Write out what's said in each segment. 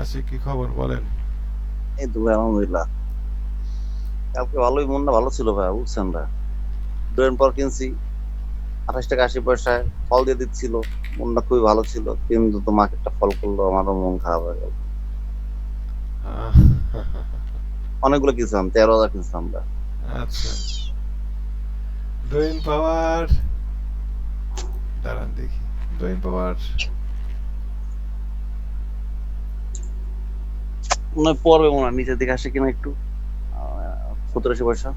আশিক কি খবর বলেন? এই তো ভাই আলহামদুলিল্লাহ। কালকে ভালোই মনটা ভালো ছিল ভাই বুঝছেন দুদিন পর কিনছি আঠাশ টাকা আশি পয়সায় ফল দিয়ে দিচ্ছিল মনটা খুবই ভালো ছিল কিন্তু তো মার্কেটটা ফল করল আমারও মন খারাপ হয়ে গেল। অনেকগুলো কিনছিলাম তেরো হাজার কিনছিলাম ভাই। আচ্ছা। পাওয়ার দাঁড়ান দেখি ডোয়েন পাওয়ার মনে হয় পড়বে মনে হয় নিচের দিকে আসে কিনা একটু। সতেরোশো পয়সা।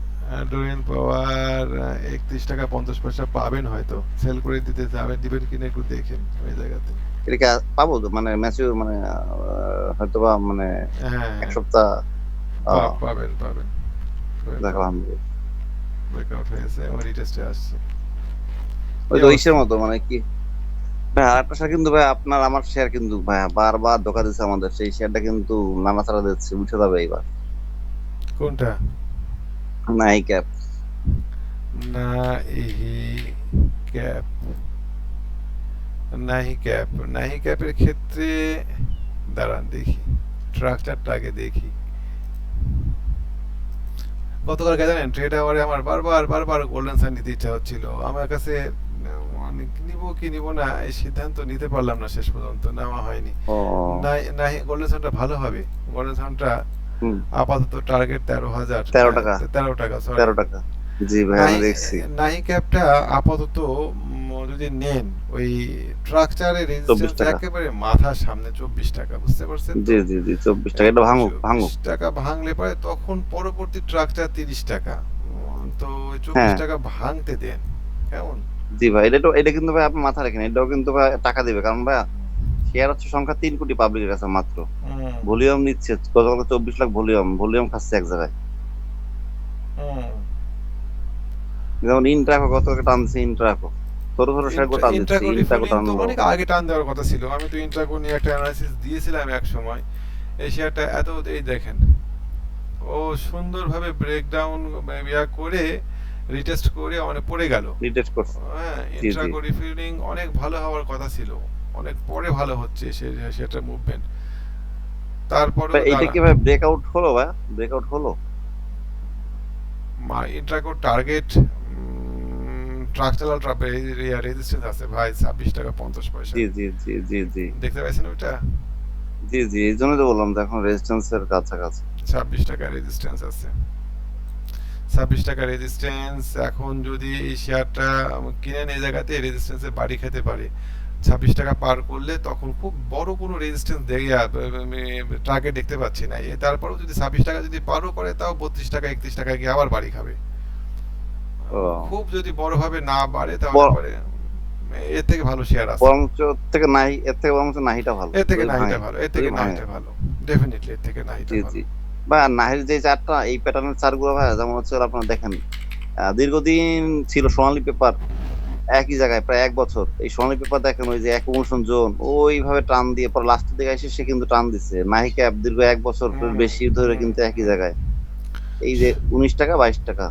ডোয়েন পাওয়ার একত্রিশ টাকা পঞ্চাশ পয়সা পাবেন হয়তো। সেল করে দিতে যাবেন দিবেন কিনা একটু দেখেন ওই জায়গাতে। এটা কি পাবো? তো মানে ম্যাচিউর মানে হয়তো বা মানে হ্যাঁ। এক সপ্তাহ পাবেন পাবেন। দেখলাম। ব্রেকআউট হয়েছে আমার রিটেস্টে আসছে। ওই তো ইসের মতো মানে কি? ভাই আরেকটা শেয়ার কিন্তু ভাই আপনার আমার শেয়ার কিন্তু ভাই বারবার ধোকা দিচ্ছে আমাদের। সেই শেয়ারটা কিন্তু নানা ছাড়া দিচ্ছে উঠে যাবে এইবার। কোনটা? না এই ক্যাপ না ইহি ক্যাপ নাহি ক্যাপ নাহি ক্যাপের ক্ষেত্রে দাঁড়ান দেখি স্ট্রাকচারটা আগে দেখি। গতকালকে জানেন ট্রেড আওয়ারে আমার বারবার বারবার গোল্ডেন সাইন নিতে ইচ্ছা হচ্ছিল। আমার কাছে মানে নিব কি নিব না এই সিদ্ধান্ত নিতে পারলাম না শেষ পর্যন্ত নেওয়া হয়নি। নাহি গোল্ডেন ভালো হবে। গোল্ডেন আপাতত টার্গেট তেরো হাজার। 13 টাকা। তেরো টাকা তেরো টাকা। জি ভাই আমি দেখছি। নাহি ক্যাপটা আপাতত যদি নেন ওই স্ট্রাকচারের রেজিস্ট্যান্স একেবারে মাথার সামনে চব্বিশ টাকা বুঝতে পারছেন জি জি জি চব্বিশ টাকা এটা ভাঙুক ভাঙুক। টাকা ভাঙলে পরে তখন পরবর্তী স্ট্রাকচার তিরিশ টাকা। তো ওই চব্বিশ হ্যাঁ। টাকা ভাঙতে দেন কেমন? জি ভাই এটা এটা কিন্তু ভাই আপনি মাথা রাখেন এটাও কিন্তু ভাই টাকা দিবে কারণ ভাই শেয়ার হচ্ছে সংখ্যা তিন কোটি পাবলিকের কাছে মাত্র। হুম, ভলিউম নিচ্ছে গতকাল চব্বিশ লাখ ভলিউম ভলিউম খাচ্ছে এক জায়গায়। হুম। যেমন ইন্ট্রাকো গতকালকে টানছে ইন্ট্রাকো ছোট ছোট শেয়ার টান দিচ্ছে ইন্ট্রাকো তো অনেক আগে টান দেওয়ার কথা ছিল আমি তো ইন্ট্রাকো নিয়ে একটা অ্যানালাইসিস দিয়েছিলাম এক সময় এই শেয়ারটা এত এই দেখেন। ও সুন্দরভাবে ব্রেকডাউন ইয়া করে রিটেস্ট করে মানে পড়ে গেল। রিটেস্ট করছে হ্যাঁ জি, জি। ইন্ট্রাকো রিফিলিং অনেক ভালো হওয়ার কথা ছিল। অনেক পরে ভালো হচ্ছে সেটা মুভমেন্ট তারপরে এইটা কি ভাই ব্রেকআউট হলো ভাই? ব্রেকআউট হলো? ইন্ট্রাকো টার্গেট স্ট্রাকচারাল ট্রাপে রেজিস্ট্যান্স আছে ভাই ছাব্বিশ টাকা পঞ্চাশ পয়সা। জি জি জি জি জি। দেখতে পাচ্ছেন ওইটা? জি জি এই জন্য তো বললাম যে এখন রেজিস্ট্যান্সের কাছাকাছি। ছাব্বিশ টাকা রেজিস্ট্যান্স আছে। ছাব্বিশ টাকা রেজিস্ট্যান্স এখন যদি এই শেয়ারটা কিনেন এই জায়গাতে রেজিস্ট্যান্সে বাড়ি খেতে পারে। ছাব্বিশ টাকা পার করলে তখন খুব বড় কোনো রেজিস্ট্যান্স দেখে টার্গেট দেখতে পাচ্ছি না। এ তারপরেও যদি ছাব্বিশ টাকা যদি পারও করে তাও বত্রিশ টাকা একত্রিশ টাকা গিয়ে আবার বাড়ি খাবে। খুব যদি বড় ভাবে না বাড়ে তাহলে এর থেকে ভালো শেয়ার আছে। বরঞ্চ থেকে নাই এর থেকে বরঞ্চ নাহিটা ভালো। এর থেকে নাহিটা ভালো এর থেকে নাহিটা ভালো। ডেফিনেটলি এর থেকে নাহিটা ভালো। বা নাহির যে চারটা এই প্যাটার্নের চারগুলো ভাই যেমন হচ্ছে আপনারা দেখেন দীর্ঘদিন ছিল সোনালী পেপার একই জায়গায় প্রায় এক বছর। এই সোনালী পেপার দেখেন ওই যে এক প্রমোশন জোন ওইভাবে টান দিয়ে পর লাস্টের দিকে এসে সে কিন্তু টান দিচ্ছে নাহি ক্যাপ দীর্ঘ এক বছর বেশি ধরে কিন্তু একই জায়গায়। এই যে উনিশ টাকা বাইশ টাকা।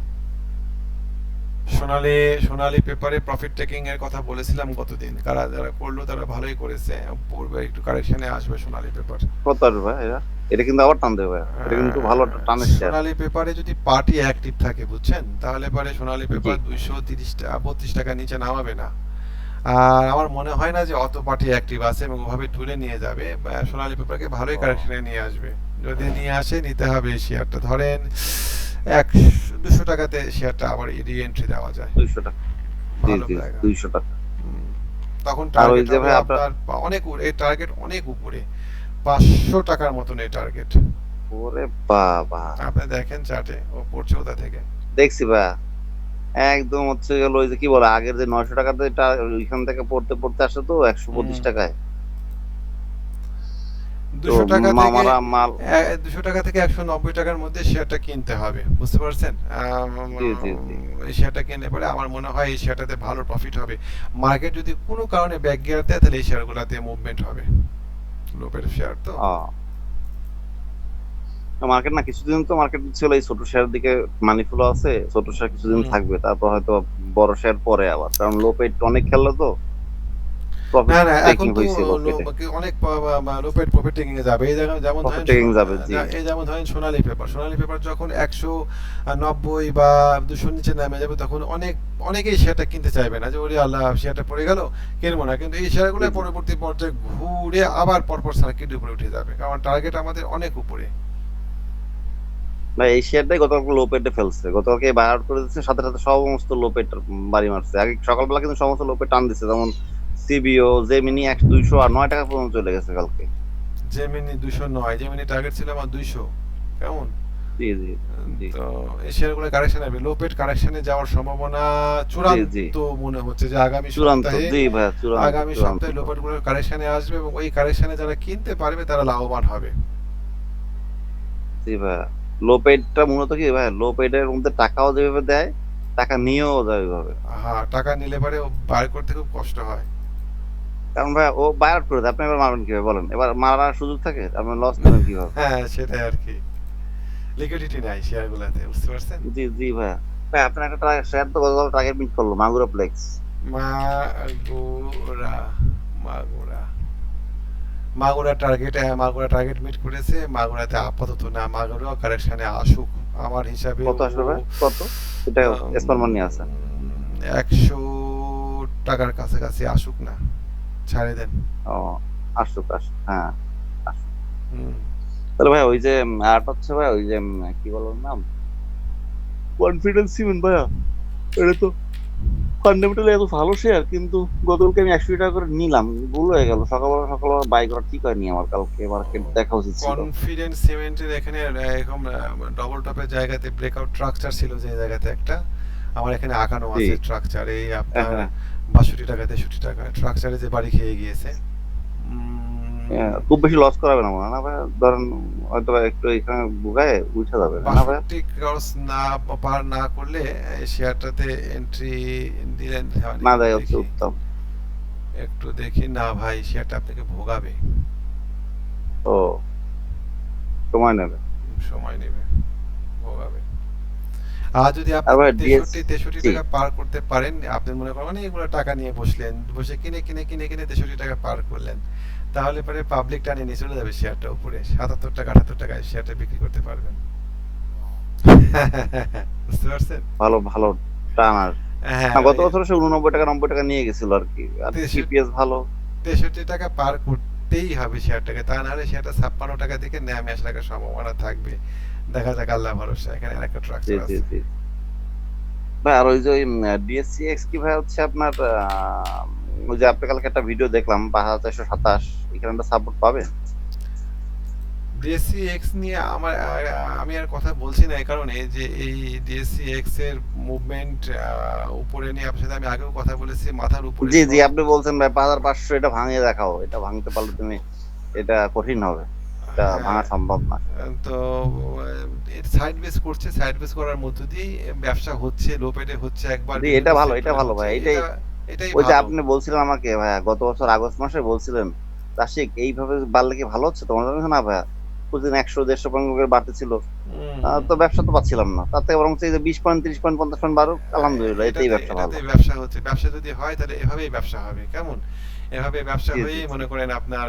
সোনালী সোনালী পেপারে প্রফিট টেকিং এর কথা বলেছিলাম গতদিন। কারা যারা করল তারা ভালোই করেছে। পূর্বে একটু কারেকশনে আসবে সোনালী পেপার কত আসবে ভাই এরা? এটা কিন্তু আবার টান দেবে এটা কিন্তু ভালো একটা শেয়ার সোনালী পেপারে যদি পার্টি অ্যাক্টিভ থাকে বুঝছেন? তাহলে পরে সোনালী পেপার দুইশো তিরিশ টাকা বত্রিশ টাকা নিচে নামাবে না। আর আমার মনে হয় না যে অত পার্টি অ্যাক্টিভ আছে এবং ওভাবে তুলে নিয়ে যাবে। সোনালী পেপারকে ভালোই কারেকশনে নিয়ে আসবে। যদি নিয়ে আসে নিতে হবে শেয়ারটা ধরেন এক দুশো টাকাতে শেয়ারটা আবার রি এন্ট্রি দেওয়া যায়। দুইশো টাকা। দুইশো টাকা। তখন টার্গেট আপনার- অনেক এই টার্গেট অনেক উপরে। পাঁচশো টাকার মতন এই টার্গেট ওরে বাবা। আপনি দেখেন চার্টে ও পড়ছে ওটা থেকে? দেখছি ভাই একদম হচ্ছে গেল ওই যে কি বলে আগের যে নয়শো টাকাতে ওইখান থেকে পড়তে পড়তে আসে তো একশো পঁচিশ টাকায়। দুশো টাকা থেকে দুশো টাকা থেকে একশো নব্বই টাকার মধ্যে শেয়ারটা কিনতে হবে বুঝতে পারছেন। শেয়ারটা কিনলে পরে আমার মনে হয় এই শেয়ারটাতে ভালো প্রফিট হবে। মার্কেট যদি কোনো কারণে ব্যাক গিয়ার দেয় তাহলে এই শেয়ারগুলোতে মুভমেন্ট হবে। লোপের শেয়ার তো। মার্কেট না কিছুদিন তো মার্কেট ছিল এই ছোট শেয়ার দিকে মানি ফ্লো আছে ছোট শেয়ার কিছুদিন থাকবে তারপর হয়তো বড় শেয়ার পরে আবার। কারণ লো পেট অনেক খেললো তো। না না এখন তো হয়েছে লো- লোকেটে অনেক লোপেড প্রফিট টেকিং এ যাবে। এই যেমন যেমন Profit ধরেন taking যাবে, জি। এই যেমন ধরেন সোনালী পেপার সোনালী পেপার যখন একশো নব্বই বা দুশোর নিচে নামে যাবে তখন অনেক অনেকেই শেয়ারটা কিনতে চাইবে না যে ওরে আল্লাহ শেয়ারটা পড়ে গেল কিনবো না। কিন্তু এই শেয়ারগুলো জি, জি। পরবর্তী পর্যায়ে ঘুরে আবার পরপর সার্কিট উপরে উঠে যাবে কারণ টার্গেট আমাদের অনেক উপরে। এই শেয়ারটাই গতকালকে লো পেটে ফেলছে। গতকালকে আউট করে দিচ্ছে সাথে সাথে সমস্ত লো পেট বাড়ি মারছে। আগে সকালবেলা কিন্তু সমস্ত লো পেট টান দিচ্ছে যেমন সিবিও জেমিনি একশো দুইশো আর নয় টাকা পর্যন্ত চলে গেছে কালকে। জেমিনি দুশো নয় জেমিনি টার্গেট ছিল আমার দুইশো। কেমন? জি জি। তো এই শেয়ারগুলো কারেকশন হবে লো কারেকশনে যাওয়ার সম্ভাবনা চূড়ান্ত মনে হচ্ছে যে আগামী সপ্তাহে জি চূড়ান্ত আগামী সপ্তাহে লো কারেকশনে আসবে এবং ওই কারেকশনে যারা কিনতে পারবে তারা লাভবান হবে। জি ভাইয়া লো পেডটা মূলত কি ভাই? লো পেডের মধ্যে টাকাও যেভাবে দেয় টাকা নিয়েও যায় ওইভাবে। হ্যাঁ টাকা নিলে পরে বার করতে খুব কষ্ট হয়। কারণ ভাই ও বাই আউট করে দেয় আপনি এবার মারবেন কীভাবে? বলেন এবার মারার সুযোগ থাকে আপনি লস নেবেন কীভাবে? হ্যাঁ সেটাই আর কি। লিকুইডিটি নাই শেয়ারগুলোতে বুঝতে পারছেন? জি জি ভাইয়া ভাই আপনার একটা শেয়ার তো গতকাল টার্গেট মিট করল মাগুরা প্লেক্স মাগুরা মাগুরা। মাগুরা টার্গেট হ্যাঁ মাগুরা টার্গেট মিট করেছে মাগুরাতে আপাতত না মাগুরা কারেকশনে আসুক আমার হিসাবে কত আসবে ভাই? কত? এটা স্মার্ট মানি আছে। একশো টাকার কাছাকাছি আসুক না। ছাড়ে দেন। ও আসুক আসুক হ্যাঁ তাহলে ভাই ওই যে আরটা হচ্ছে ভাই ওই যে কি বলার নাম? কনফিডেন্স সিমেন্ট ভাইয়া এটা তো ফান্ডামেন্টালি এত ভালো শেয়ার কিন্তু গতকালকে আমি একশো টাকা করে নিলাম ভুল হয়ে গেল। সকালবেলা সকালবেলা বাই করা ঠিক হয়নি আমার কালকে মার্কেট দেখা উচিত ছিল। কনফিডেন্স সিমেন্টের এখানে এরকম ডবল টপের জায়গাতে ব্রেকআউট স্ট্রাকচার ছিল যে জায়গাতে একটা। আমার এখানে আঁকানো আছে স্ট্রাকচার এই আপনার হ্যাঁ। বাষট্টি টাকা তেষট্টি টাকা। স্ট্রাকচারে যে বাড়ি খেয়ে গিয়েছে। হ্যাঁ, খুব বেশি লস করাবে না মনে না ভাই ধরেন হয়তো একটু এখানে বুগায় উঠে যাবে। না ভাই? ক্রস না পার না করলে শেয়ারটাতে এন্ট্রি দিলেন না দেয় হচ্ছে উত্তম। একটু দেখি না ভাই শেয়ারটা আপনাকে ভোগাবে। ও সময় নেবে। সময় নেবে ভোগাবে। আর যদি আপনি তেষট্টি তেষট্টি টাকা পার করতে পারেন আপনি মনে করেন মানে এগুলো টাকা নিয়ে বসলেন বসে কিনে কিনে কিনে কিনে তেষট্টি টাকা পার করলেন। তাহলে পরে পাবলিক টানে নিয়ে চলে যাবে শেয়ারটা উপরে। সাতাত্তর টাকা আটাত্তর টাকায় শেয়ারটা বিক্রি করতে পারবেন। বুঝতে পারছেন? ভালো ভালো টান আর হ্যাঁ গত বছর সে উননব্বই টাকা নব্বই টাকা নিয়ে গেছিল আর কি। আর সিপিএস ভালো। তেষট্টি টাকা পার করতেই হবে শেয়ারটাকে তা নাহলে শেয়ারটা ছাপ্পান্ন টাকা থেকে নেমে আসার সম্ভাবনা থাকবে। দেখা যাক আল্লাহ ভরসা এখানে ট্রাকচার জি আছে। ভাই আর ওই যে ডিএসসি এক্স কি ভাই হচ্ছে আপনার ওই যে আপনি কালকে একটা ভিডিও দেখলাম হাজার চারশো সাতাশ এখানে একটা সাপোর্ট পাবে ডিএসসি এক্স নিয়ে আমার আমি আর কথা বলছি না এই কারণে যে এই ডিএসসি এক্সের মুভমেন্ট উপরে নিয়ে আপনার সাথে আমি আগেও কথা বলেছি মাথার উপরে জি জি আপনি বলছেন ভাই পাঁচ হাজার পাঁচশো এটা ভাঙিয়ে দেখাও এটা ভাঙতে পারলে তুমি এটা কঠিন হবে। এটা হ্যাঁ, ভাঙা সম্ভব না। তো সাইড বেস করছে সাইড বেস করার মধ্য দিয়ে ব্যবসা হচ্ছে লো পেটে হচ্ছে একবার এটা ভালো, এটা ভালো ভাই, এটাই- এটাই ওই যে আপনি বলছিলেন আমাকে ভাইয়া গত বছর আগস্ট মাসে বলছিলেন রাশিক এইভাবে বাড়লে কি ভালো হচ্ছে? তোমার জন্য না ভাইয়া প্রতিদিন একশো দেড়শো পয়েন্ট করে বাড়তে ছিল। তো ব্যবসা তো পাচ্ছিলাম না। তাতে বরং এই যে বিশ পয়েন্ট ত্রিশ পয়েন্ট পঞ্চাশ পয়েন্ট বাড়ুক আলহামদুলিল্লাহ এটাই ব্যবসা ভালো। ব্যবসা হচ্ছে ব্যবসা যদি হয় তাহলে এভাবেই ব্যবসা হবে কেমন? এভাবে ব্যবসা জি। মনে করেন আপনার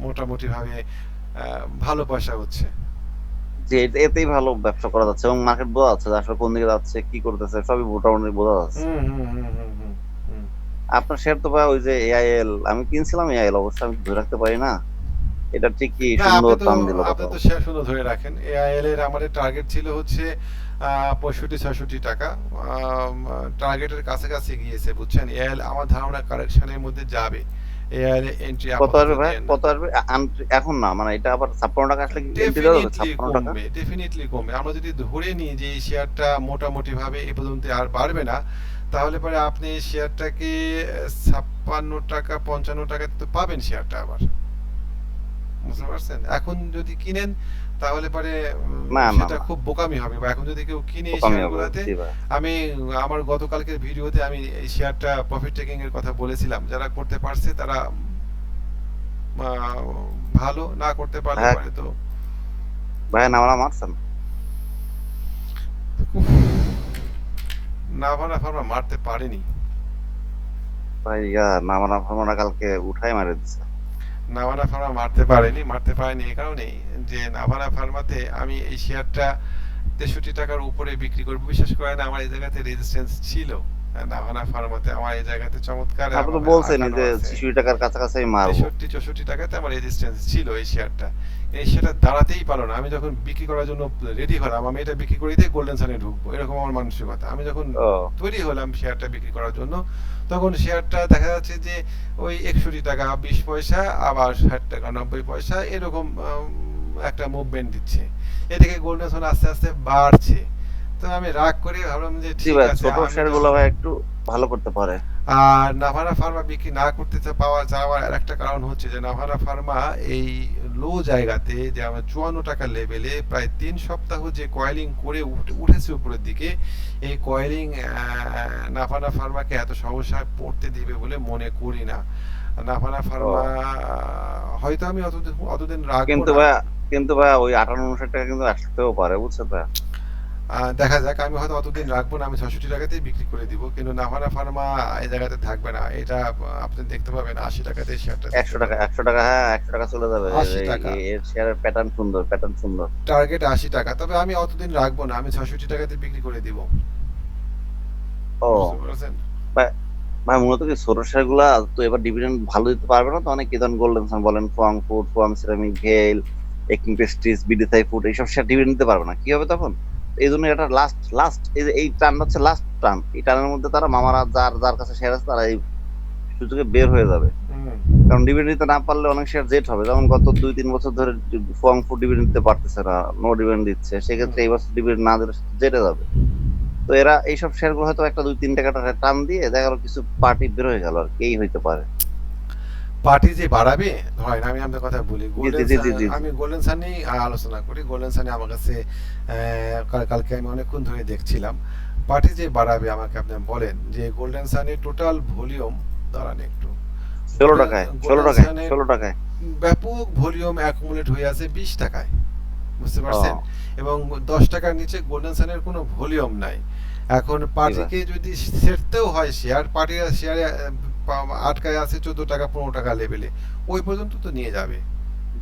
আহ, উম, মোটামুটি ভাবে ভালো পয়সা হচ্ছে। যে এতেই ভালো ব্যবসা করা যাচ্ছে এবং মার্কেট বোঝা যাচ্ছে আসলে কোন দিকে যাচ্ছে কি করতেছে সবই মোটামুটি বোঝা যাচ্ছে। আপনার শেয়ার তো ভাই ওই যে এআইএল আমি কিনছিলাম এআইএল অবশ্য আমি ধরে রাখতে পারি না। এটা ঠিকই সুন্দর টান দিল আপনি তো শেয়ার সুন্দর ধরে রাখেন। এআইএল এর আমাদের টার্গেট ছিল হচ্ছে পঁয়ষট্টি ছয়ষট্টি টাকা। টার্গেটের কাছাকাছি গিয়েছে বুঝছেন? এআইএল আমার ধারণা কারেকশনের মধ্যে যাবে। এআইএল এন্ট্রি এখন না মানে এটা আবার টাকা আসলে কমবে ডেফিনেটলি কমবে। আমরা যদি ধরে নিই যে এই শেয়ারটা মোটামুটি ভাবে এ পর্যন্ত আর বাড়বে না তাহলে পরে আপনি শেয়ারটাকে ছাপ্পান্ন টাকা পঞ্চান্ন টাকা তো পাবেন শেয়ারটা আবার। বুঝতে পারছেন? এখন যদি কিনেন তাহলে পরে না, না, সেটা খুব বোকামি হবে। বা এখন যদি কেউ কিনে শেয়ারগুলোতে আমি আমার গতকালকের ভিডিওতে আমি এই শেয়ারটা প্রফিট টেকিং এর কথা বলেছিলাম। যারা করতে পারছে তারা ভালো না করতে পারলে হ্যাঁ। পরে তো ভাই নামরা মারছেন? উফ, না ভাড়া ফার্মা মারতে পারেনি। ভাই ইয়া নামানা ফামানা কালকে উঠাই মারে দিছে। নাভানা ফার্মা মারতে পারেনি মারতে পারেনি এই কারণেই। যে নাভানা ফার্মাতে আমি এই শেয়ারটা তেষট্টি টাকার উপরে বিক্রি করব। বিশেষ করে না আমার এই জায়গাতে রেজিস্ট্যান্স ছিল। নাভানা ফার্মাতে আমার এই জায়গাতে চমৎকার আপনি তো বলছেন যে আছে। শিশু টাকার কাছাকাছি আমি মারবো। তেষট্টি চৌষট্টি টাকাতে আমার রেজিস্ট্যান্স ছিল এই শেয়ারটা। এই শেয়ারটা দাঁড়াতেই পারল না। আমি যখন বিক্রি করার জন্য রেডি হলাম আমি এটা বিক্রি করে দিয়ে গোল্ডেন সানে ঢুকবো। এরকম আমার মানসিকতা। আমি যখন তৈরি হলাম শেয়ারটা বিক্রি করার জন্য তখন শেয়ারটা দেখা যাচ্ছে যে ওই একষট্টি টাকা বিশ পয়সা আবার ষাট টাকা নব্বই পয়সা এরকম একটা মুভমেন্ট দিচ্ছে। এদিকে গোল্ডেন সোন আস্তে আস্তে বাড়ছে। তো আমি রাগ করে ভাবলাম যে ঠিক আছে ছোট আমি শেয়ার তো- গুলো ভাই একটু ভালো করতে পারে। আর নাভানা ফার্মা বিক্রি না করতে পাওয়া যাওয়ার একটা কারণ হচ্ছে যে নাভানা ফার্মা এই লো জায়গাতে যে আমার চুয়ান্ন টাকা লেভেলে প্রায় তিন সপ্তাহ যে কয়েলিং করে উঠেছে উপরের দিকে এই কয়েলিং নাভানা ফার্মাকে এত সমস্যায় পড়তে দিবে বলে মনে করি না। নাভানা ফার্মা হয়তো আমি অতদিন অতদিন রাখব কিন্তু না। ভাই কিন্তু ভাই ওই আটান্ন উনষাট টাকা কিন্তু আসতেও পারে ভাই আহ, দেখা যাক আমি হয়তো অতদিন রাখব না আমি ছষট্টি টাকাতেই বিক্রি করে দিব কিন্তু নাভানা ফার্মা এই জায়গাতে থাকবে না এটা আপনি দেখতে পাবেন আশি টাকাতে শেয়ারটা একশো টাকা একশো টাকা হ্যাঁ একশো টাকা চলে যাবে 80 টাকা। এর শেয়ারের প্যাটার্ন সুন্দর প্যাটার্ন সুন্দর টার্গেট আশি টাকা তবে আমি অতদিন রাখব না আমি ছষট্টি টাকাতে বিক্রি করে দিব ও? ভাই মূলত কি ছোট শেয়ারগুলা তো এবার ডিভিডেন্ড ভালো দিতে পারবে না তো? অনেক ধরেন গোল্ডেন সান বলেন Fu Wang food Fuwang ceramic ভেল একিং পেস্ট্রিজ বিডিথাই ফুড এইসব শেয়ার ডিভিডেন্ড দিতে পারবে না। কি হবে তখন? এই জন্য এটা লাস্ট লাস্ট এই যে এই টার্ন হচ্ছে লাস্ট টার্ন এই টার্নের মধ্যে তারা মামারা যার যার কাছে শেয়ার আছে তারা এই সুযোগে বের হয়ে যাবে। কারণ ডিভিডেন্ড দিতে না পারলে অনেক শেয়ার জেট হবে। যেমন গত দুই তিন বছর ধরে ফোয়াং ফুড ডিভিডেন্ড দিতে পারতেছে না নো ডিভিডেন্ড দিচ্ছে। সেক্ষেত্রে এই বছর ডিভিডেন্ড না দিলে জেটে যাবে। তো এরা এইসব শেয়ারগুলো হয়তো একটা দুই তিন টাকাটা টান দিয়ে দেখা গেল কিছু পার্টি বের হয়ে গেল আর কি এই হইতে পারে। পার্টি যে বাড়াবে? ধরেন আমি আপনার কথা বলি। আমি গোল্ডেন সান আলোচনা করি। গোল্ডেন সানে আমার কাছে কালকে আমি অনেকক্ষণ ধরে দেখছিলাম। পার্টি যে বাড়াবে আমাকে আপনি বলেন যে গোল্ডেন সানের টোটাল ভলিউম দাঁড়ান একটু। ষোলো টাকায় ষোলো টাকায় ষোলো টাকায়। ব্যাপক ভলিউম অ্যাকুমুলেট হয়ে আছে বিশ টাকায়। বুঝতে পারছেন? এবং দশ টাকার নিচে গোল্ডেন সানের কোনো ভলিউম নাই। এখন পার্টিকে যদি সেরতেও হয় শেয়ার পার্টিরা শেয়ারে আটকায় আছে চোদ্দ টাকা পনেরো টাকা লেভেলে ওই পর্যন্ত তো নিয়ে যাবে।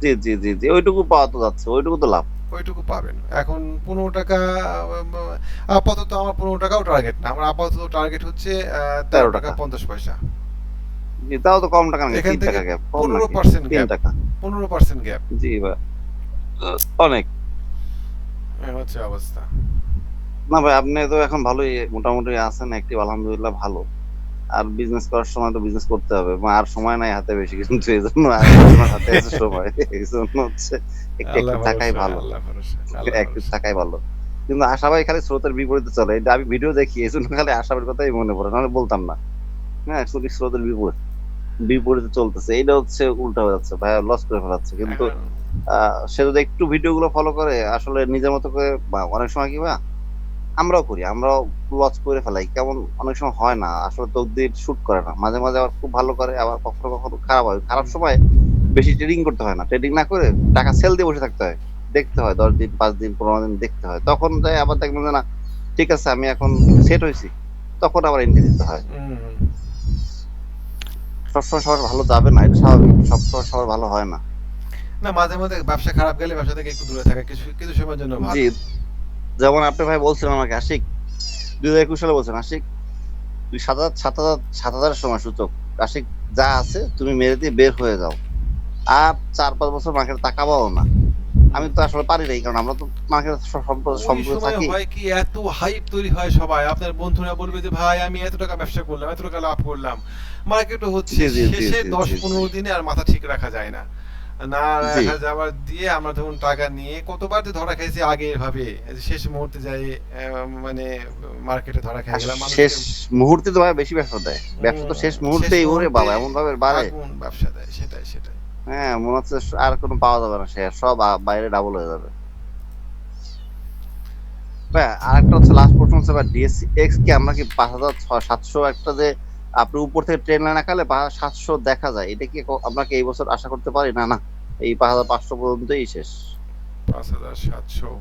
জি জি জি জি ওইটুকু পাওয়া তো যাচ্ছে ওইটুকু তো লাভ। ওইটুকু পাবেন। এখন পনেরো টাকা আপাতত আমার পনেরো টাকাও টার্গেট না। আমার আপাতত টার্গেট হচ্ছে তেরো টাকা। পঞ্চাশ পয়সা। তাও তো কম টাকা এখান থেকে পনেরো পার্সেন্ট গ্যাপ পনেরো পার্সেন্ট গ্যাপ জি ভাই অনেক। হচ্ছে অবস্থা। না ভাই আপনি তো এখন ভালোই মোটামুটি আছেন একটি আলহামদুলিল্লাহ ভালো। আর বিজনেস করার সময় তো বিজনেস করতে হবে আর সময় নাই হাতে বেশি কিন্তু এই জন্য হাতে আছে সময়। এই জন্য হচ্ছে থাকাই ভালো। থাকাই ভালো। কিন্তু আশা ভাই খালি স্রোতের বিপরীতে চলে এটা আমি ভিডিও দেখি এই জন্য খালি আশাবের কথাই মনে পড়ে নাহলে বলতাম না। হ্যাঁ অ্যাকচুয়ালি স্রোতের বিপরীত বিপরীতে চলতেছে এটা হচ্ছে উল্টা হয়ে যাচ্ছে ভাই লস করে ফেলাচ্ছে কিন্তু সে যদি একটু ভিডিও গুলো ফলো করে আসলে নিজের মতো করে বা অনেক সময় কি বা আমরাও করি আমরাও লস করে ফেলাই। কেমন অনেক সময় হয় না আসলে তকদির শুট করে না। মাঝে মাঝে আবার খুব ভালো করে আবার কখনো কখনো খারাপ হয়। খারাপ সময় বেশি ট্রেডিং করতে হয় না। ট্রেডিং না করে টাকা সেল দিয়ে বসে থাকতে হয়। দেখতে হয় দশ দিন পাঁচ দিন পনেরো দিন দেখতে হয়। তখন যাই আবার দেখবেন যে না ঠিক আছে আমি এখন সেট হয়েছি। তখন আবার এন্ট্রি দিতে হয়। সবসময় সবার ভালো যাবে না এটা স্বাভাবিক। সবসময় সবার ভালো হয় না। না মাঝে মাঝে ব্যবসা খারাপ গেলে ব্যবসা থেকে একটু দূরে থাকা কিছু কিছু সময়ের জন্য ভালো। জি। যেমন আপনি ভাই বলছিলেন আমাকে আশিক দুই হাজার একুশ সালে বলছেন আশিক তুই সাত হাজার সাত হাজার সাত হাজারের সময় সূচক। আশিক যা আছে তুমি মেরে দিয়ে বের হয়ে যাও। আর চার পাঁচ বছর মার্কেটে তাকাবাও না। আমি তো আসলে পারি নাই কারণ আমরা তো মার্কেটে সম্পর্কে থাকি। হয় কি এত হাইপ তৈরি হয় সবাই। আপনার বন্ধুরা বলবে যে ভাই আমি এত টাকা ব্যবসা করলাম এত টাকা লাভ করলাম। মার্কেটও হচ্ছে শেষে দশ। পনেরো দিনে আর মাথা ঠিক রাখা যায় না। না দিয়ে আমরা টাকা নিয়ে কতবার যে ধরা খাইছি আগে এভাবে শেষ মুহূর্তে যাই মানে মার্কেটে ধরা খেয়ে গেলাম শেষ মুহূর্তে তো বেশি ব্যবসা দেয়। ব্যবসা তো শেষ মুহূর্তেই ওরে বাবা এমন ভাবে বাড়ে ব্যবসা দেয় সেটাই সেটাই। হ্যাঁ মনে হচ্ছে আর কোনো পাওয়া যাবে না সব বাইরে ডাবল হয়ে যাবে। ভাই আরেকটা হচ্ছে লাস্ট প্রশ্ন হচ্ছে ডিএসসি এক্স কি আমরা কি পাঁচ হাজার ছয় সাতশো একটা যে আপনি উপর থেকে ট্রেন লাইন আঁকালে সাতশো দেখা যায়। এটা কি ক- আমরা কি এই বছর আশা করতে পারি? না না। এই পাঁচ হাজার পাঁচশো পর্যন্তই শেষ। পাঁচ হাজার সাতশো।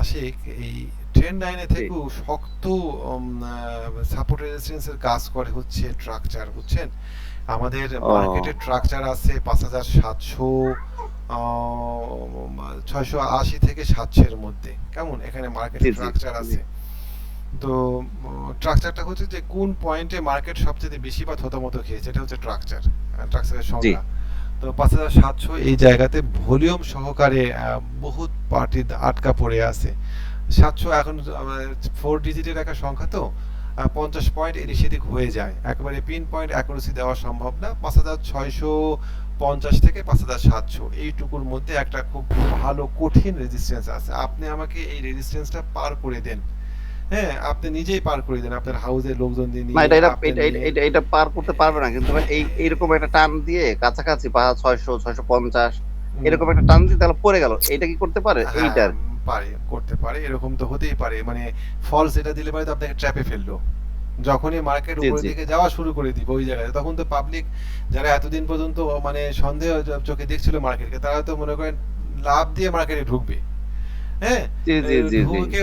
আশিক এই ট্রেন লাইনে থেকেও শক্ত সাপোর্ট রেজিস্ট্যান্সের কাজ করে হচ্ছে ট্রাকচার বুঝছেন? আমাদের। মার্কেটে ট্রাকচার আছে পাঁচ হাজার সাতশো ছয়শো আশি থেকে সাতশো এর মধ্যে। কেমন? এখানে মার্কেটে ট্রাকচার আছে। তো ট্রাকচারটা হচ্ছে যে কোন পয়েন্টে মার্কেট সবচেয়ে বেশি বা থতমত খেয়েছে এটা হচ্ছে ট্রাকচার ট্রাকচারের সংখ্যা তো পাঁচ হাজার সাতশো এই জায়গাতে ভলিউম সহকারে বহুত পার্টি আটকা পড়ে আছে। সাতশো এখন ফোর ডিজিটের একটা সংখ্যা তো পঞ্চাশ পয়েন্ট এদিক সেদিক হয়ে যায়। একেবারে পিন পয়েন্ট অ্যাকুরেসি দেওয়া সম্ভব না। পাঁচ হাজার ছয়শো পঞ্চাশ থেকে পাঁচ হাজার সাতশো এইটুকুর মধ্যে একটা খুব ভালো কঠিন রেজিস্ট্যান্স আছে। আপনি আমাকে এই রেজিস্ট্যান্সটা পার করে দেন। হ্যাঁ আপনি নিজেই পার করে দেন। আপনার হাউসের লোকজন দিয়ে না এটা এটা এটা এটা- নিয়ে- পার করতে পারবে না কিন্তু এই এইরকম একটা টান দিয়ে কাছাকাছি পাঁচ ছয়শো ছয়শো পঞ্চাশ এরকম একটা টান দিয়ে তাহলে পড়ে গেল। এটা কি করতে পারে? হ্যাঁ, এইটার পারে করতে পারে এরকম তো হতেই পারে। মানে ফলস এটা দিলে পরে তো আপনাকে ট্র্যাপে ফেলল। যখনই মার্কেট উপরের দিকে যাওয়া শুরু করে দিবে ওই জায়গায় তখন তো পাবলিক যারা এতদিন পর্যন্ত মানে সন্দেহ চোখে দেখছিল মার্কেটকে তারা তো মনে করেন লাভ দিয়ে মার্কেটে ঢুকবে। হ্যাঁ।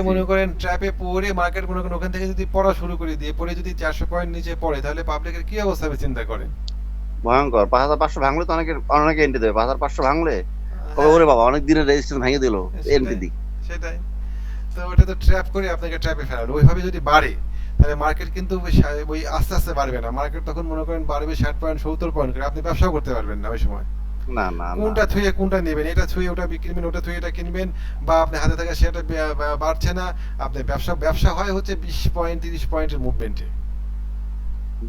মনে করেন ট্র্যাপে পড়ে মার্কেট মনে করেন ওখান থেকে যদি পড়া শুরু করে দিয়ে পরে যদি চারশো পয়েন্ট নিচে পড়ে তাহলে পাবলিকের কি অবস্থা হবে চিন্তা করেন? ভয়ঙ্কর। পাঁচ হাজার পাঁচশো ভাঙলে তো অনেকে অনেকে এন্ট্রি দেবে। পাঁচ হাজার পাঁচশো ভাঙলে কবে ওরে বাবা অনেক দিনের রেজিস্ট্রেশন ভেঙে দিল সেটাই। এন্ট্রি দিক। সেটাই। তো ওটা তো ট্র্যাপ করে আপনাকে ট্র্যাপে ফেলালো ওইভাবে যদি বাড়ে তাহলে মার্কেট কিন্তু ওই ওই আস্তে আস্তে বাড়বে না। মার্কেট তখন মনে করেন বাড়বে ষাট পয়েন্ট সত্তর পয়েন্ট করে। আপনি ব্যবসাও করতে পারবেন না ওই সময়। না না কোনটা থুয়ে কোনটা নেবেন? এটা থুয়ে ওটা বিক্রি কিনবেন ওটা থুয়ে এটা কিনবেন বা আপনি হাতে থাকা সেটা বাড়ছে না আপনি ব্যবসা ব্যবসা হয় হচ্ছে বিশ পয়েন্ট তিরিশ পয়েন্টের মুভমেন্টে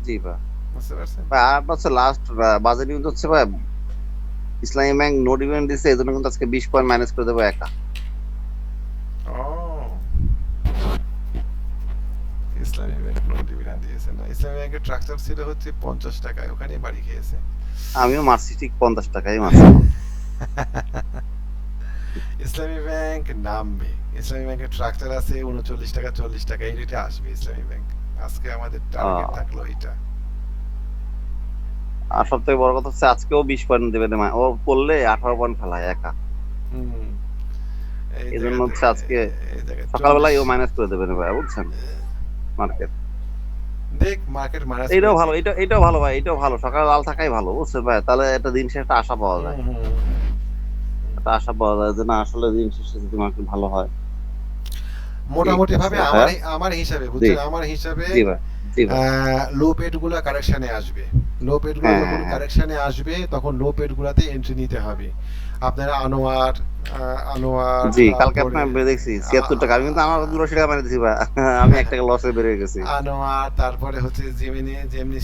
জি আর হচ্ছে লাস্ট নিউজ হচ্ছে ভাই ইসলামী ব্যাংক নো ডিভিডেন্ড দিচ্ছে এই জন্য কিন্তু আজকে বিশ পয়েন্ট মাইনাস করে দেবো একা। ইসলামী ব্যাংক নো ডিভিডেন্ড দিয়েছে না। ইসলামী ব্যাংকের ট্রাকচার ছিল হচ্ছে পঞ্চাশ টাকায় ওখানেই বাড়ি খেয়েছে। আমিও মারছি ঠিক পঞ্চাশ টাকাই মারছি। ইসলামী ব্যাংক নামবে। ইসলামী ব্যাংকের ট্রাকচার আছে উনচল্লিশ টাকা চল্লিশ টাকা এই রেটে আসবে ইসলামী ব্যাংক। আজকে আমাদের টার্গেট থাকল এটা আর সব থেকে বড় কথা হচ্ছে আজকেও বিশ পয়েন্ট দেবে দেবে ও পড়লে আঠারো পয়েন্ট ফেলায় একা। এই জন্য হচ্ছে আজকে- সকালবেলায় ও 40 মাইনাস করে দেবে বুঝছেন? মার্কেট দেখ মার্কেট মাইনাস এইটাও ভালো এটা এটাও ভালো ভাই এটাও ভালো। সকালে লাল থাকাই ভালো বুঝছেন ভাই তাহলে একটা দিন শেষে একটা আশা পাওয়া যায়। একটা আশা পাওয়া যায় যে না আসলে দিন শেষে যদি মার্কেট ভালো হয়। মোটামুটি ভাবে হ্যাঁ। আমার আমার হিসাবে বুঝছেন? আমার হিসাবে জি ভাই লো পেডগুলা কারেকশনে আসবে। লো পেডগুলো হ্যাঁ, যখন হ্যাঁ। কারেকশনে আসবে তখন লো পেড গুলাতে এন্ট্রি নিতে হবে। আপনারা আনোয়ার আহ, আনোয়ার জি কালকে তারপরে আপনার দেখছি ছিয়াত্তর টাকা। আমি কিন্তু আমার দুশো টাকা মেরে দিছি ভাই। আমি এক টাকা লসে বেরিয়ে গেছি। আনোয়ার তারপরে হচ্ছে Gemini Gemini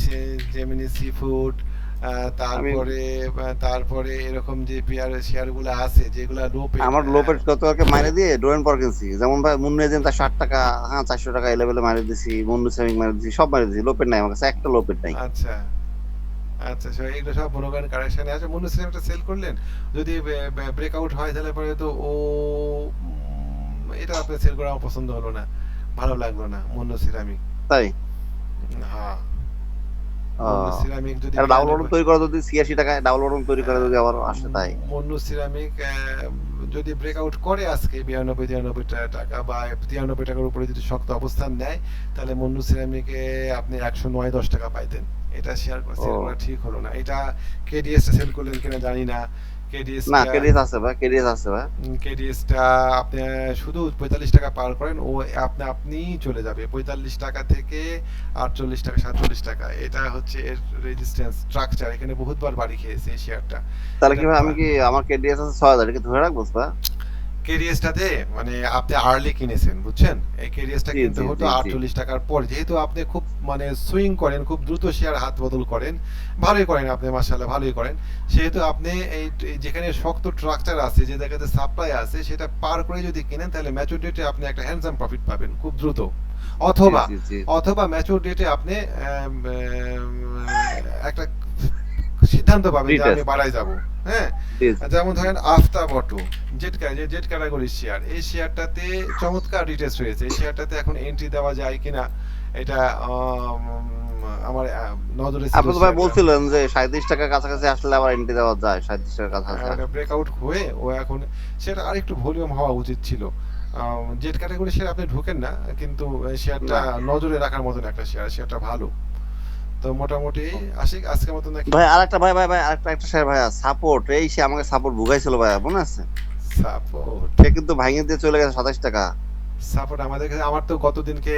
Gemini seafood তারপরে তারপরে এরকম যে পেয়ার শেয়ার আছে যেগুলা লো পেড আমার লোপের গতকালকে মাইনে দিয়ে ডোরেন যেমন ভাই মুন্নু এজেন্ট তার ষাট টাকা হ্যাঁ চারশো টাকা এই লেভেলে মাইনে দিছি মুন্নু সেভিং দিছি সব মাইনে দিছি লোপের নাই আমার কাছে একটা লোপের নাই। আচ্ছা। আচ্ছা আচ্ছা এগুলো সব মনে করেন কারেকশনে আছে মনে সিনেমাটা সেল করলেন? যদি ব্রেকআউট হয় তাহলে পরে তো ও এটা আপনার সেল করা পছন্দ হলো না। ভালো লাগল না মন্য সিরামিক তাই? হ্যাঁ। সিরামিক যদি ডাউনলোড ডাবল তৈরি করা যদি ছিয়াশি টাকায় ডাবল তৈরি করা যদি আবার আসে তাই? মন্য সিরামিক যদি ব্রেকআউট করে আজকে বিরানব্বই তিরানব্বই টাকা বা তিরানব্বই টাকার উপরে যদি শক্ত অবস্থান নেয় তাহলে মন্নু সিরামিকে আপনি একশো নয় দশ টাকা পাইতেন। এটা শেয়ার সেল করা ঠিক হলো না। এটা কেডিএস সেল করলেন কিনা জানি না। কেডিএস না কেডিএস আছে ভাই কেডিএস আছে ভাই কেডিএসটা আপনি শুধু পঁয়তাল্লিশ টাকা পার করেন ও আপনি আপনি চলে যাবে। পঁয়তাল্লিশ টাকা থেকে আটচল্লিশ টাকা সাতচল্লিশ টাকা। এটা হচ্ছে এর রেজিস্ট্যান্স স্ট্রাকচার এখানে বহুতবার বাড়ি খেয়েছে এই শেয়ারটা তাহলে কি ভাই আমি কি আমার কেডিএস আছে ছয় হাজার কি ধরে রাখব কেরিয়াসটাতে মানে আপনি আর্লি কিনেছেন বুঝছেন এই কেরিয়াসটা কিনতে হতো। আটচল্লিশ টাকার পর যেহেতু আপনি খুব মানে সুইং করেন খুব দ্রুত শেয়ার হাত বদল করেন ভালোই করেন আপনি মাসাল্লাহ ভালোই করেন সেহেতু আপনি এই যেখানে শক্ত স্ট্রাকচার আছে যে জায়গাতে সাপ্লাই আছে সেটা পার করে যদি কিনেন তাহলে ম্যাচুর ডেটে আপনি একটা হ্যান্ডসাম প্রফিট পাবেন খুব দ্রুত অথবা। অথবা ম্যাচুর ডেটে আপনি একটা সিদ্ধান্ত পাবেন যে আমি বাড়াই যাব হ্যাঁ? যেমন ধরেন আফতাব অটো জেট জেট ক্যাটাগরির শেয়ার এই শেয়ারটাতে চমৎকার রিটেস্ট হয়েছে এই শেয়ারটাতে এখন এন্ট্রি দেওয়া যায় কিনা এটা আমার নজরে ছিল আপনি ভাই বলছিলেন যে সাঁত্রিশ টাকার কাছাকাছি আসলে আবার এন্ট্রি দেওয়া যায় সাঁত্রিশ টাকার কাছাকাছি আসলে। ব্রেকআউট হয়ে ও এখন সেটা আরেকটু ভলিউম হওয়া উচিত ছিল। জেড ক্যাটাগরি শেয়ার আপনি ঢোকেন না কিন্তু শেয়ারটা নজরে রাখার মতন একটা শেয়ার শেয়ারটা ভালো। তো মোটামুটি আশিক আজকের মতন নাকি? ভাই আরেকটা ভাই ভাই ভাই আরেকটা একটা শেয়ার ভাইয়া। সাপোর্ট এই সে আমাকে সাপোর্ট ভুগাইছিল ভাইয়া মনে আছে? সাপোর্ট সে কিন্তু ভাঙিয়ে দিয়ে চলে গেছে সাতাশ টাকা। সাপোর্ট আমাদের কাছে আমার তো গতদিনকে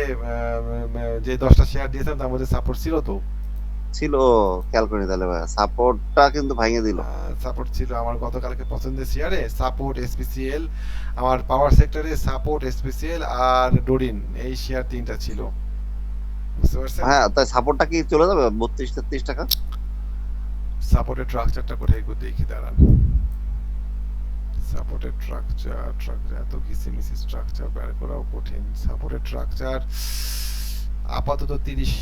যে দশটা শেয়ার দিয়েছিলাম তার মধ্যে সাপোর্ট ছিল তো। ছিল খেয়াল করি তাহলে ভাইয়া। সাপোর্টটা কিন্তু ভাঙিয়ে দিল। সাপোর্ট ছিল আমার গতকালকে পছন্দের শেয়ারে সাপোর্ট এসপিসিএল আমার পাওয়ার সেক্টরে সাপোর্ট এসপিসিএল আর ডোরিন এই শেয়ার তিনটা ছিল। হ্যাঁ তাই সাপোর্টটা কি চলে যাবে? বত্রিশ তেত্রিশ টাকা? সাপোর্টের স্ট্রাকচারটা কোথায় একটু দেখি দাঁড়ান। সাপোর্টের স্ট্রাকচার স্ট্রাকচার এত ঘিসিমিসি স্ট্রাকচার বের করাও কঠিন। সাপোর্টের স্ট্রাকচার আপাতত তিরিশ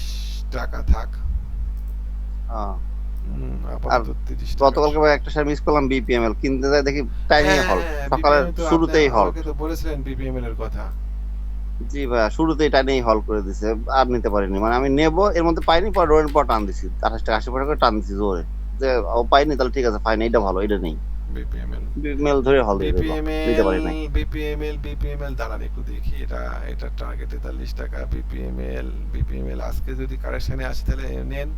টাকা থাক। হ্যাঁ। গতকালকে ভাই একটা মিস করলাম বিপিএমএল কিনতে যাই দেখি টাইমিং হ্যাঁ, হল শুরুতেই হল বলেছিলেন বিপিএমএল এর কথা। জি ভাইয়া শুরুতেই টাইমিং হল করে দিছে আর নিতে পারিনি। মানে আমি নেব এর মধ্যে পাইনি পরে রোয়েন পর টান দিছি আঠাশ টাকা আশি টাকা করে টান দিছি জোরে। যে ও পাইনি তাহলে ঠিক আছে ফাইন এইটা ভালো এটা নেই। বিপিএমএল বিপিএমএল ধরে হল নিতে পারি নাই বিপিএমএল বিপিএমএল দাঁড়ান একটু দেখি এটা এটা টার্গেট তেতাল্লিশ টাকা বিপিএমএল বিপিএমএল আজকে যদি কারেকশনে আসে তাহলে নেন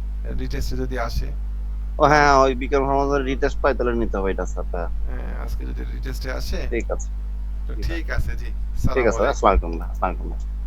রিটেস্টে যদি আসে। ও হ্যাঁ ওই বিক্রম সমাজের রিটেস্ট পাই তাহলে নিতে হবে এটা স্যার হ্যাঁ, আজকে যদি রিটেস্টে আসে। ঠিক আছে। ঠিক আছে জি। ঠিক আছে আসসালামু আলাইকুম আসসালামু আলাইকুম।